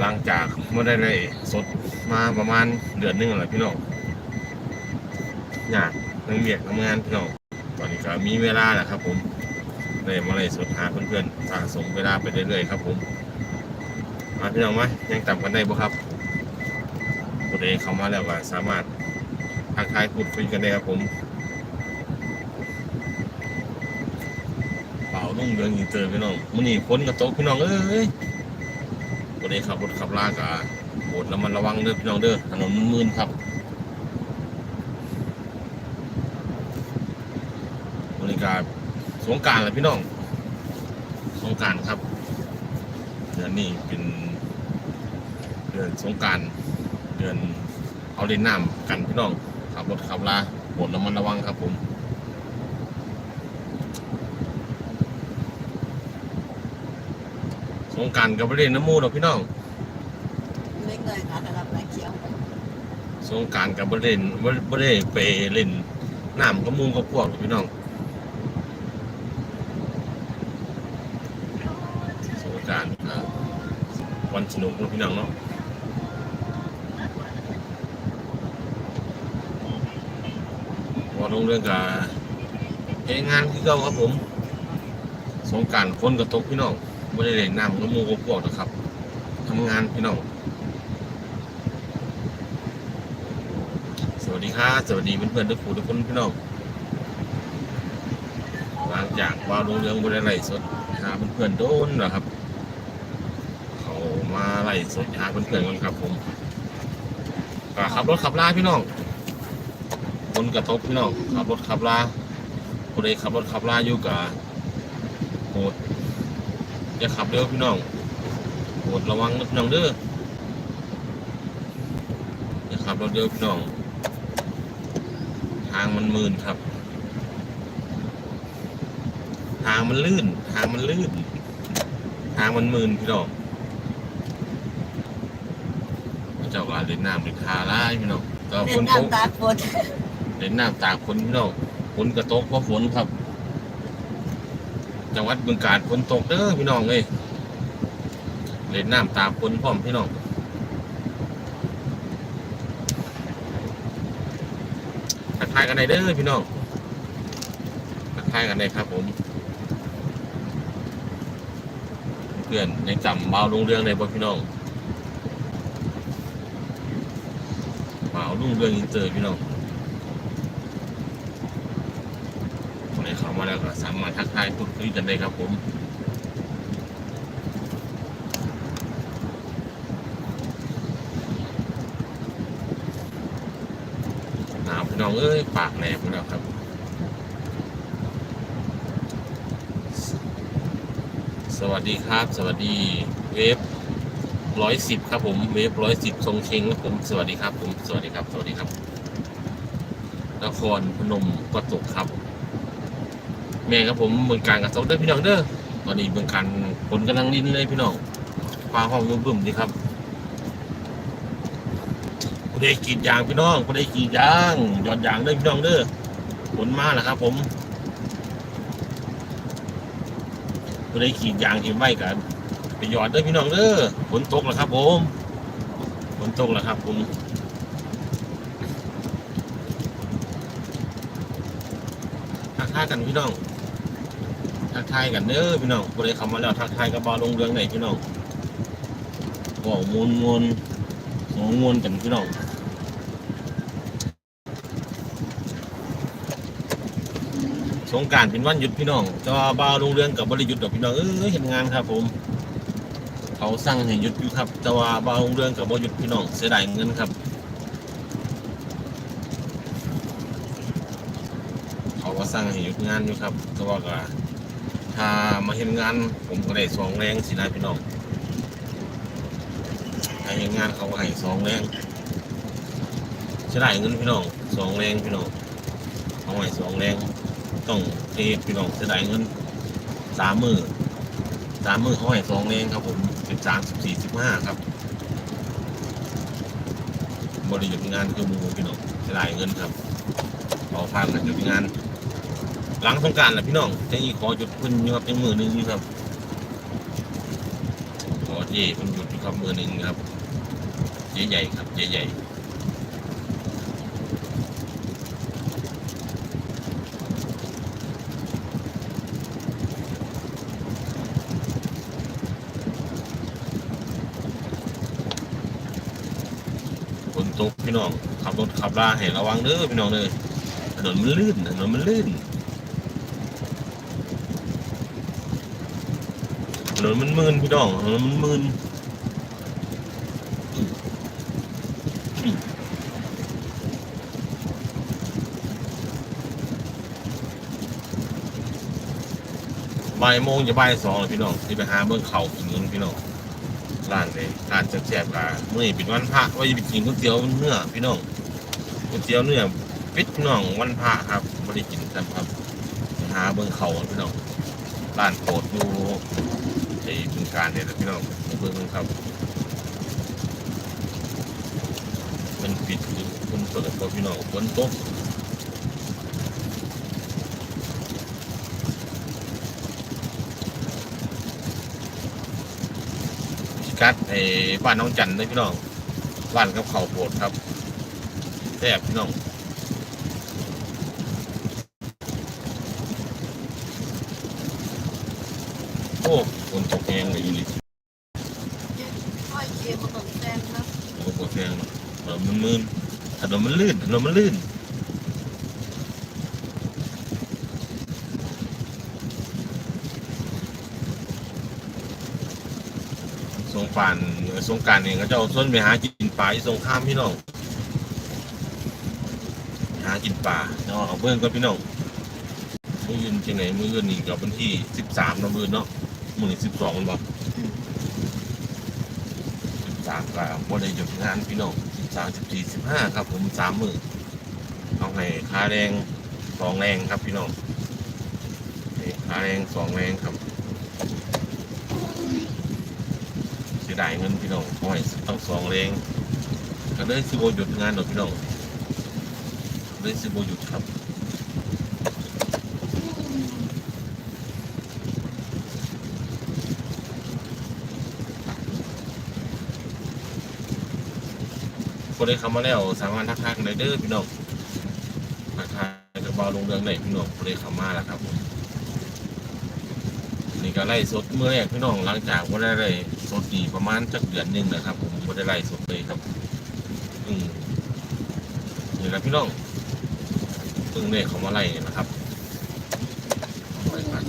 หลังจากไม่ได้เลยสดมาประมาณเดือนหนึงแล้วพี่น้องอยากเรื่องเบียกทำงานพี่น้องตอนนี้ก็มีเวลาแล้วครับ ผมเลยมาเลยสดหาเพื่อนๆสะสมเวลาไปเรื่อยๆครับ ผมมาพี่น้องไหมยังจำกันได้บ่ครับผู้ใดเข้ามาแล้วก็สามารถทักทายพูดคุยกันได้ครับผมเป่าลุ่งเรืองอินเตอร์พี่น้องมื้อนี้ฝนกระตกพี่น้องเอ้ย วันนี้ขับรถขับลากะโบดระมันระวังเด้อพี่น้องเด้อถนนมืนครับบริการสงการแหละพี่น้อง สงการครับเดือนนี้เป็นเดือนสงการเดือนเอาเล่นน้ำกันพี่น้องขับรถขับลาโบดระมันระวังครับผม งกรารกับไปเล่นน้ำมูดอกพี่น้องเล็กเลยนะระดับนายเขียวสงกรารกับบริเล่นบริได้ไปเล่นน้ำกับหมูกับพวกพี่น้องสงกรารวันสนุกเนาะพี่น้องเนาะพอลงเรื่องกับเองงานที่เก่าครับผม สงกรารฝนกระตกพี่น้อง บริเล่นน้ำกับหมูกับพวกนะครับทำงานพี่น้องสวัสดีครับสวัสดีเพื่อนๆทุกผู้ทุกคนพี่น้องหลังจากว่าลงเรื่องบริไลสดหาเพื่อนๆโดนนะครับ เขามาไล่สดหาเพื่อนๆกันครับผมขับรถขับลาพี่น้องคนกระทบพี่น้องขับรถขับลาคนใดขับรถขับลาอยู่กับโหด อย่าขับเร็วพี่น้องโหดระวังนะพี่น้องเด้ออย่าขับรถเร็วพี่น้อง ทางมันมืนครับ ทางมันลื่น ทางมันลื่น ทางมันมืนพี่น้องเจ้าว่าเล่นน้ำเล่นคาไล่พี่น้องก็เล่ฝนนตกน้ำตาฝนเล่นน้ำตากฝนพี่น้องฝนกระตกเพราะฝนครับ จังหวัดบึงกาฬฝนตกเด้อพี่น้องเลยเล่นน้ำตากฝนพร้อมพี่น้องทักทายกันได้เด้อพี่น้องทักทายกันได้ครับผมเพื่อนยังจำเบาลงเรื่องในบ่พี่น้องเบาลุงเรื่องอินเตอร์พี่น้อง คนเข้ามาแล้วก็สามารถทักทายพูดคุยกันได้ครับผมหนาวพี่น้องเอ้ยปากแหลมแล้วครับสวัสดีครับ สวัสดีเวฟร้อยสิบครับผมเวฟร้อยสิบทรงเชงครับผมสวัสดีครับผมสวัสดีครับ สวัสดีครับนครพนมกระตกครับ แม่ครับผมเมืองการกระตกเด้อพี่น้องเด้อตอนนี้เมืองการฝนกำลังรินเลยพี่น้องฟ้าห้องบึ้มๆดีครับผู้ใดกรีดยางพี่น้องผู้ใดกรีดยางหยอดยางเด้อพี่น้องเด้อฝนมาแล้วครับ ผมผู้ใดขีดยางเห็นไว้กันไปหยอดเด้อพี่น้องเด้อฝนตกแล้วครับ ผมฝนตกแล้วครับ ผมทักทายกันพี่น้อง ทักทายกันเด้อพี่น้องผู้ใดเข้ามาแล้วทักทายกับบอลงเรืองไหนพี่น้องบอกมวนมวนสองมวนกันพี่น้องสงการเป็นวันหยุดพี่น้องจะบาลงเรืองกับบริยุทธ์ดอกพี่น้องเออเห็นงานครับ ผมเขาสั่งให้หยุดอยู่ครับแต่ว่าบาลงเรืองกับบริยุทธ์พี่น้องเสียดายเงินครับเขาก็สั่งให้หยุดงานอยู่ครับแต่ว่าก็ ถ้ามาเห็นงานผมก็ได้สองแรงสินะพี่น้องถ้าเห็นงานเขาก็ให้สองแรงเสียดายเงินพี่น้องสองแรงพี่น้องเขาให้สองแรงต้องเทพี่น้องเสียดายเงินสามมือสามมือเขาให้สองแรงครับผมสิบสามสิบสี่สิบห้าครับ บริยุทธ์งานคือมูพี่น้องเสียดายเงินครับขอพากันหยุดงาน หลังสงการแหละพี่น้องจะอีขอหยุดเพิ่นอยู่ครับยังมือหนึ่งอยู่ครับขอเย่มันหยุดอยู่ครับมือหนึ่งครับเย่ใหญ่ครับเย่ใหญ่ฝนตกพี่น้องขับรถขับลาให้ระวังเด้อพี่น้องเลยถนนมันลื่นถนนมันลื่น นนมันมืนพี่น้องถนนมันมืนบ่ายโมงจะบ่ายสองเลยพี่น้องที่ไปหาเบื้องเขากินเงินพี่น้องร้านเลยร้านแซ่บๆกันเมื่อเป็นวันพระว่าจะไปกินก๋วยเตี๋ยวเนื้อพี่น้องก๋วยเตี๋ยวเนื้อปิดพี่น้องวันพระครับไม่ได้กินกันครับหาเบื้องเขาพี่น้องร้านโปรดอยู่ ไอ้บึงการเนี่ยพี่น้องเบื้องครับมันปิดอยู่มันเปิดก็พี่น้องฝนตกกัดไอ้บ้านน้องจันเลยพี่น้องบ้านกับเขาวโปดครับแซ่บพี่น้อง โอ้ฝนตกแรงเลยอีหลิค่อยเคียร์มาตกแซงนะโอ้โหแรงถนนมันมืนถนนมันลื่นถนนมันลื่นสงกานสงการเองก็จะเอาส้นไปหากินปลาที่สงข้ามพี่น้องหากินปลาเนาะเอาเบื้องก็พี่น้องมือยืนจังไหนมือยืนนี่กับวันที่สิบสามนะมือเนาะ มือนี่สิบสองมันบอกสิบสามก็บ่ได้หยุดงานพี่น้องสิบสามสิบสี่สิบห้าครับ ผมสามมือเอาให้ค่าแรงสองแรงครับพี่น้องให้ค่าแรงสองแรงครับเสียดายเงินพี่น้องเอาให้ต้องสองแรงก็เลยสิบหยุดงานหรอกพี่น้องเลยสิบหยุดครับ คนได้คำมาแล้วสามารถทักทายกันได้เด้อพี่น้องทักทายกับบอลลงเรื่องไหนพี่น้องคนได้คำมาแล้วครับผมนี่ก็ไล่สดเมื่อแรกพี่น้องหลังจากว่าได้ไล่สดดีประมาณจักเดือนหนึ่งนะครับผมไม่ได้ไล่สดเลยครับอืมนี่แหละพี่น้องซึ่งได้เขามาไล่เนี่ยนะครับไปกัน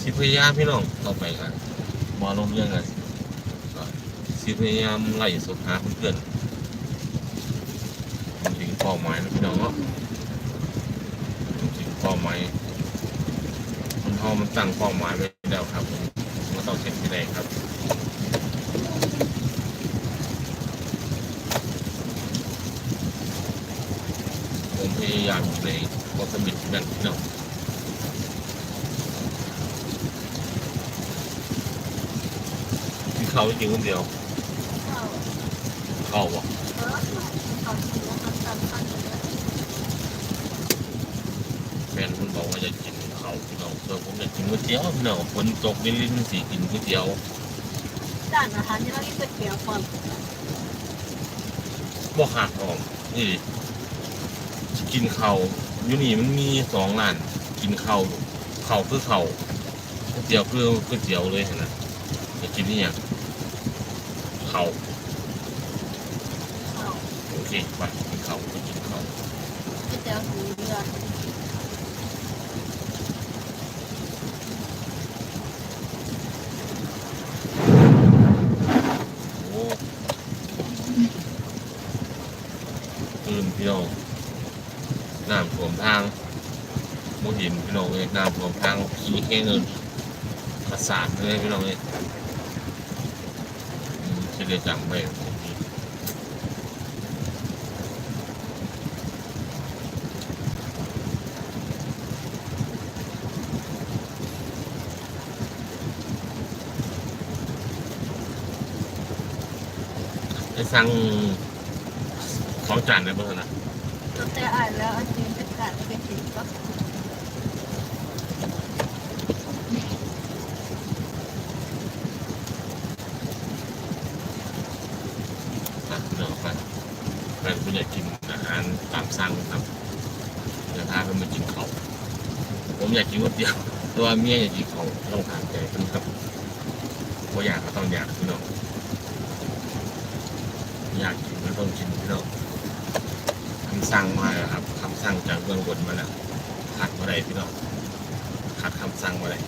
สิพยายามพี่น้องต่อไปกันมาลงเรื่องกันสิพยายามไล่สดหาเพื่อน เป้าหมายนะพี่น้องเนาะถึงเป้าหมายคนเฮามันตั้งเป้าหมายไว้แล้วครับผมมันต้องเช็คที่ไหนครับผมพยายามอยู่ในวัสมิทนั่นพี่น้องกินข้าวจริงคนเดียว เข้าข้าวอะเออเขาชิม แล้วทำตามขั้นเลยแฟนคุณบอกว่าจะกินข้าวพี่น้องส่วนผมจะกินก๋วยเตี๋ยวพี่น้องฝนตกลิ้นๆสีกินก๋วยเตี๋ยวด้านอาหารที่เราที่ก๋วยเตี๋ยวก่อนบ่ขาดออกนี่ดิสิกินข้าวอยู่นี่มันมีสองร้านกินข้าวข้าวคือข้าวก๋วยเตี๋ยวคือก๋วยเตี๋ยวเลยเห็นไหมจะกินนี่ยังข้าวเข้าโอเคไป เตี๋ยวหูเรือโอ้ตื่นพี่น้องน้ำท่วมทางมเห็นพี่น้องเลยน้ำท่วมทางขี่แค่เงินประสาทเลยพี่น้องเอืมจะได้จำไว้ ได้สั่งของจานได้บ้างนะตั้งแต่อ่านแล้วอันนี้เป็นการเป็นสิ่งก็สพี่น้องไปไปคุณอยากกินอาหารตามสั่งครับจะพากันมากินเขาวผมอยากกินก๋วยเตี๋ยวแต่ว่าเมียอยากกินเขาวต้องทานใจเพิ่นครับเพราะอยากก็ต้องอยากพี่น้อง อยากกินก็ต้องกินพี่น้องคำสั่งมาแล้วครับคำสั่งจากเบื้องบนมาแล้วขัดมาได้พี่น้องขัดคำสั่งมาได้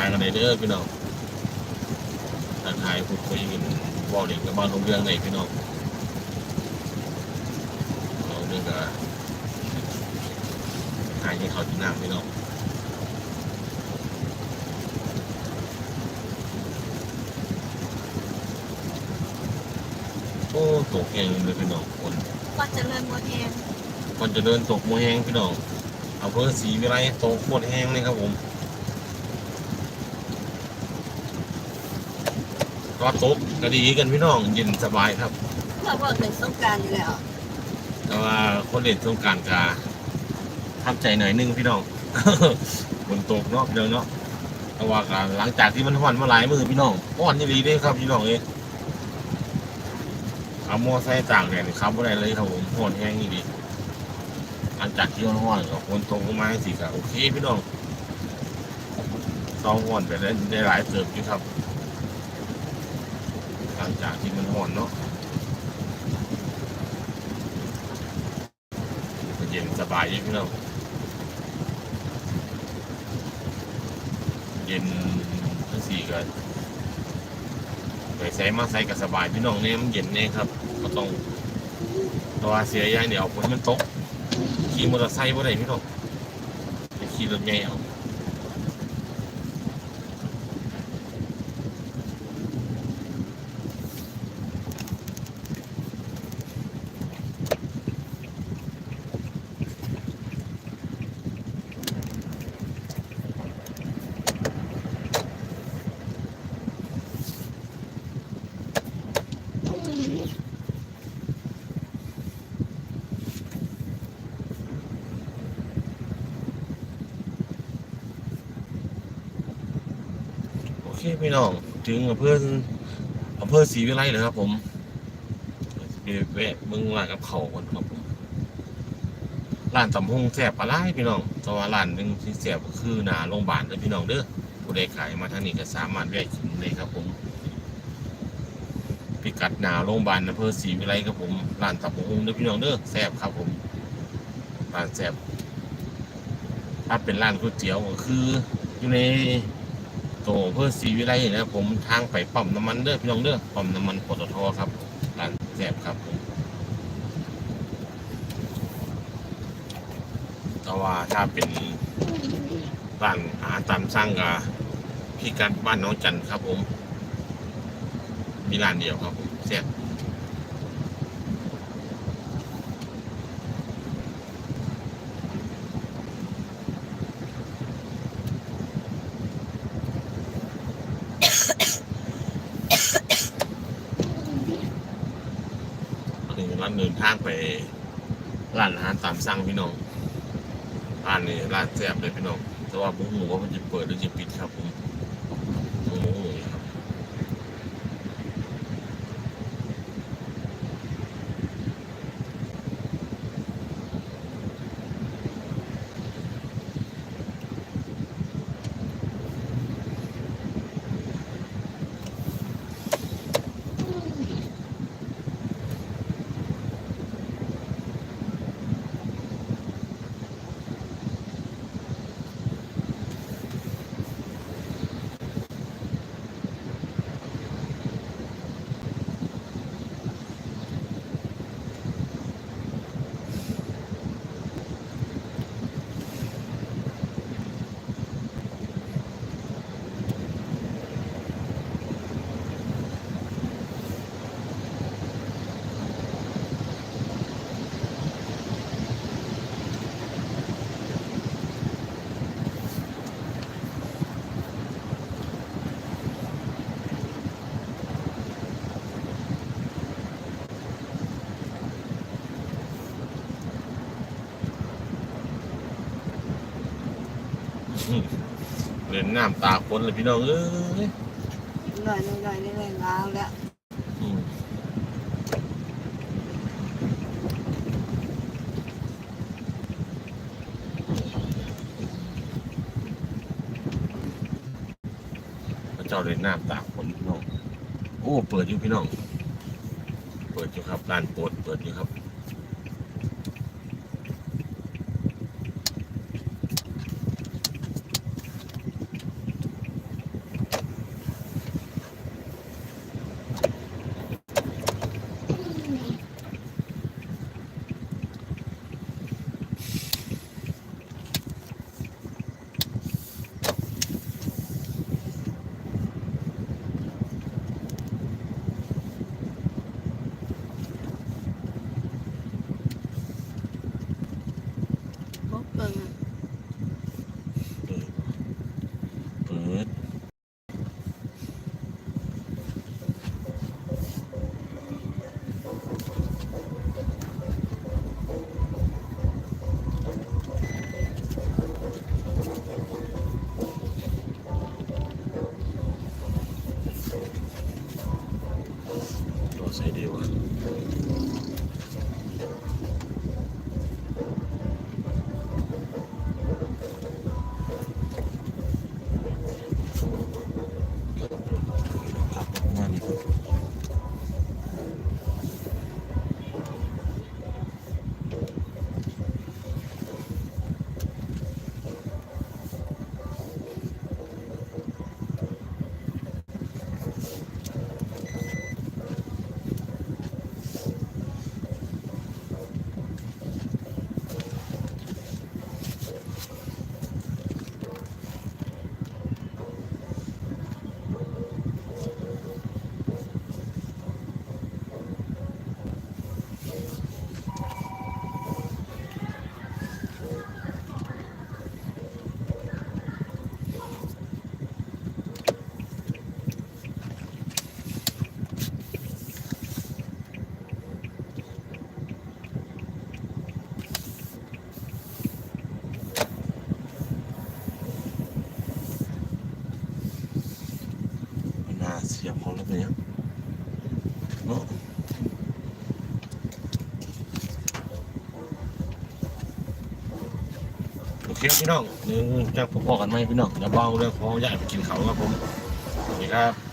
ายกันเลยเด้อพี่น้องทักทายพูดคุยกันบอกเด็กกับบ้านลงเรื่องไหนพี่น้องเราเรื่องกับทายให้เขากินน้ำพี่น้องโอ้ตกแหงเลยพี่น้องคนก็เจะเริ่มหมดแฮงคนจะเดินตกโมแหงพี่น้องเอาเพื่อสีวิไลตกหมดแหงเลยครับผม ก็ตกก็ดีกันพี่น้องเย็นสบายครับเพื่อว่าเป็นสงกรารอยู่แล้วแต่ว่าคนเล่นสงกรารกาทำใจหน่อยนึงพี่น้องฝนตกเนาะพี่น้องเนาะแต่ว่าการหลังจากที่มันห่อนมาหลายมือพี่น้องห่อนนี่ดีเด้ครับพี่น้องเอ้ยขับมอไซค์ต่างแดดนี่ขับไม่ได้เลยครับผมห่อนแห้งนี่ดีหลังจากที่มันห่อนกับฝนตกลงมาสิครับโอเคพี่น้องต้องห่อนไปได้ได้หลายเติบอยู่ครับหลั งจากที่มันห่อนเนาะเย็นสบายดีพี่น้องเย็นทั้งสี่ก็ไปใส่มาใส่ก็สบายพี่น้องเนี่ยมันเย็นเนี่ยครับ ก็ต้องตัวเสียย่างเดียวฝนมันตกขี่มอเตอร์ไซค์บ่ได้พี่น้องขี่รถใหญ่เอา พี่น้องถึงอำเภออำเภอศรีวิไลเลยครับ ผมไปแวะมืองร้านกับเขาวก่อนครับผมร้านตำฮงแซ่บปลาไหลพี่น้องแต่ว่าร้านหนึ่งที่แซ่บก็คือหนาโรงพยาบาลเลยพี่น้องเด้อผู้ใดขายมาทางนี้ก็สามารถแวะกินเลยครับ ผมพิกัดหนาโรงพยาบาลอำเภอศรีวิไลครับผมร้านตับหงเด้อพี่น้องเด้อแซ่บครับ ผมร้านแซ่บถ้าเป็นร้านก๋วยเตี๋ยวก็คืออยู่ใน ตัวอำเภอสีวิไลนะครับผมทางไปปั๊มน้ำมันเด้อพี่น้องเด้อปั๊มน้ำมันปตทครับร้านแซ่บครับผมแต่ว่าถ้าเป็นบ้านอาหารตามสร้างกับพี่กัดบ้านน้องจันทร์ครับผม มีร้านเดียวครับผมแซ่บอันนี้ร้านเดินทางไปร้านอาหาร ตามสั่งพี่น้องร้านนี้ร้านแซ่บเลยพี่น้องแต่ว่าผมหมูว่ามันจะเปิดหรือจะปิดครับผม นน้ำตาคนเลยพี่น้องเอ้ยหน่อยหน่อยหน่อยนี่เลยล้างแล้วอืมพระเจ้าเล่นน้ำตาคนพี่น้อง โอ้ เปิดอยู่พี่น้อง เปิดอยู่ครับร้านโปรดเปิดอยู่ครับ นี่เนาะโอเคพี่น้องหนึ่งจะพบกันไหมพี่น้องอย่าเบาเรื่องพออยากไปกินเขาครับผมสวัสดีครับ